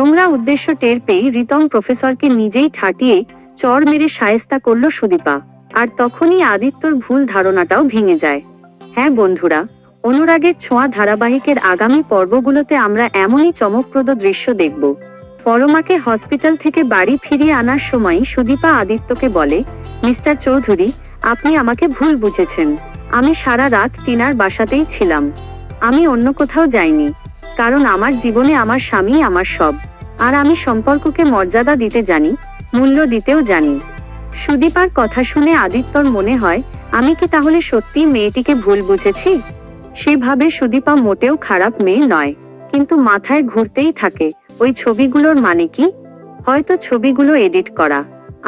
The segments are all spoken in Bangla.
নোংরা উদ্দেশ্য টের পেয়ে রিতম প্রফেসরকে নিজেই ঠাটিয়ে চর মেরে সায়স্তা করল সুদীপা। আর তখনই আদিত্যর ভুল ধারণাটাও ভেঙে যায়। হ্যাঁ বন্ধুরা, অনুরাগের ছোঁয়া ধারাবাহিকের আগামী পর্বগুলোতে আমরা এমনই চমকপ্রদ দৃশ্য দেখব। পরমাকে হসপিটাল থেকে বাড়ি ফিরিয়ে আনার সময় সুদীপা আদিত্যকে বলে, মিস্টার চৌধুরী, আপনি আমাকে ভুল বুঝেছেন। আমি সারা রাত টিনার বাসাতেই ছিলাম। আমি অন্য কোথাও যাইনি। কারণ আমার জীবনে আমার স্বামী আমার সব। আর আমি সম্পর্ককে মর্যাদা দিতে জানি, মূল্য দিতেও জানি। সুদীপার কথা শুনে আদিত্যর মনে হয়, আমি কি তাহলে সত্যি মেয়েটিকে ভুল বুঝেছি? সেভাবে সুদীপা মোটেও খারাপ মেয়ে নয়, কিন্তু মাথায় ঘুরতেই থাকে, ওই ছবিগুলোর মানে কি? হয়তো ছবিগুলো এডিট করা।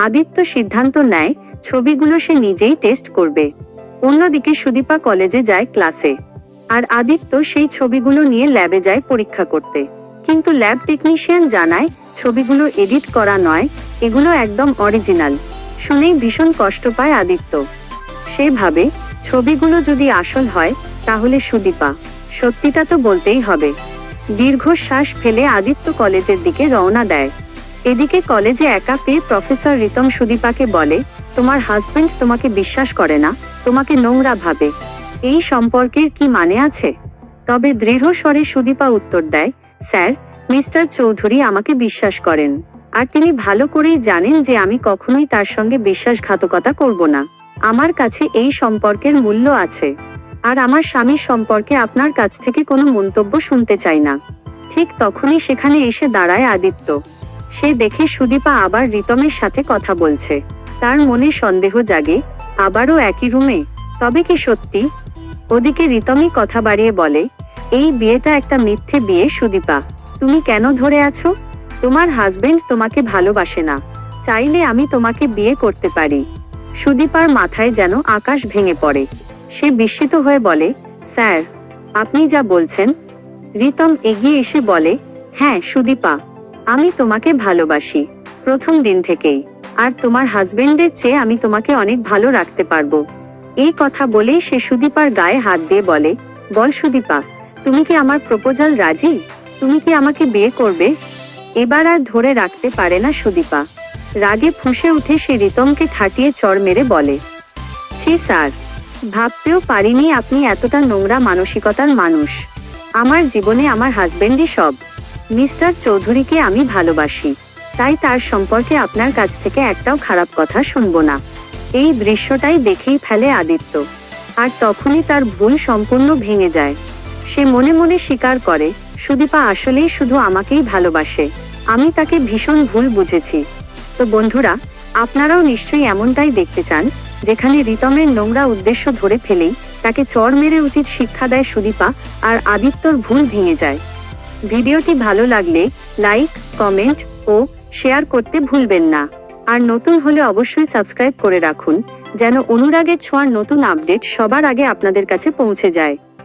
আদিত্য সিদ্ধান্ত নেয়, ছবিগুলো সে নিজেই টেস্ট করবে। অন্যদিকে সুদীপা কলেজে যায় ক্লাসে, আর আদিত্য সেই ছবিগুলো নিয়ে ল্যাবে যায় পরীক্ষা করতে। কিন্তু ল্যাব টেকনিশিয়ান জানায়, ছবিগুলো এডিট করা নয়, এগুলো একদম অরিজিনাল। শুনেই ভীষণ কষ্ট পায় আদিত্য। সে ভাবে, ছবিগুলো যদি আসল হয়, তাহলে সুদীপা, সত্যিটা তো বলতেই হবে। দীর্ঘশ্বাস ফেলে আদিত্য কলেজের দিকে রওনা দেয়। এদিকে কলেজে একা পেয়ে প্রফেসর রিতম সুদীপাকে বলে, তোমার হাজবেন্ড তোমাকে বিশ্বাস করে না, তোমাকে নোংরা ভাবে। এই সম্পর্কের কি মানে আছে? তবে দৃঢ় স্বরে সুদীপা উত্তর দেয় স্যার, মিস্টার চৌধুরী আমাকে বিশ্বাস করেন। আর তিনি ভালো করেই জানেন যে আমি কখনোই তার সঙ্গে বিশ্বাসঘাতকতা করব না। আমার কাছে এই সম্পর্কের মূল্য আছে। আর আমার স্বামীর সম্পর্কে আপনার কাছ থেকে কোনো মন্তব্য শুনতে চাই না। ঠিক তখনই সেখানে এসে দাঁড়ায় আদিত্য। সে দেখে সুদীপা আবার রিতমের সাথে কথা বলছে। তার মনে সন্দেহ জাগে, আবারও একই রুমে? তবে কি সত্যি? ওদিকে রিতমই কথা বাড়িয়ে বলে এই বিয়েটা একটা মিথ্যে বিয়ে, সুদীপা। তুমি কেন ধরে আছো? তোমার হাজবেন্ড তোমাকে ভালোবাসে না। চাইলে আমি তোমাকে বিয়ে করতে পারি। সুদীপার মাথায় যেন আকাশ ভেঙে পড়ে। সে বিস্মিত হয়ে বলে, স্যার, আপনি যা বলছেন, রিতম এগিয়ে এসে বলে হ্যাঁ সুদীপা, আমি তোমাকে ভালোবাসি, প্রথম দিন থেকেই। আর তোমার হাজবেন্ডের চেয়ে আমি তোমাকে অনেক ভালো রাখতে পারব। এই কথা বলেই সে সুদীপার গায়ে হাত দিয়ে বলে, বল সুদীপা তুমি কি আমার প্রপোজাল রাজি? তুমি কি আমাকে বিয়ে করবে? এবার আর ধরে রাখতে পারে না সুদীপা। রাগে ফুঁসে উঠে সে রিতমকে ঠাটিয়ে চড় মেরে বলে, ছি স্যার, ভাবতেও পারিনি আপনি এতটা নোংরা মানসিকতার মানুষ। আমার জীবনে আমার হাজবেন্ডই সব। মিস্টার চৌধুরীকে আমি ভালোবাসি। তাই তার সম্পর্কে আপনার কাছ থেকে একটাও খারাপ কথা শুনব না। এই দৃশ্যটাই দেখেই ফেলে আদিত্য। আর তখনই তার ভুল সম্পূর্ণ ভেঙে যায়। সে মনে মনে স্বীকার করে, সুদীপা আসলেই শুধু আমাকেই ভালোবাসে। আমি তাকে ভীষণ ভুল বুঝেছি। তো বন্ধুরা, আপনারাও নিশ্চয়ই এমনটাই দেখতে চান, যেখানে রিতমের নোংরা উদ্দেশ্য ধরে ফেলেই তাকে চর মেরে উচিত শিক্ষা দেয় সুদীপা আর আদিত্যর ভুল ভেঙে যায়। ভিডিওটি ভালো লাগলে লাইক, কমেন্ট ও শেয়ার করতে ভুলবেন না। আর নতুন হলে অবশ্যই সাবস্ক্রাইব করে রাখুন, যেন অনুরাগের ছোঁয়ার নতুন আপডেট সবার আগে আপনাদের কাছে পৌঁছে যায়।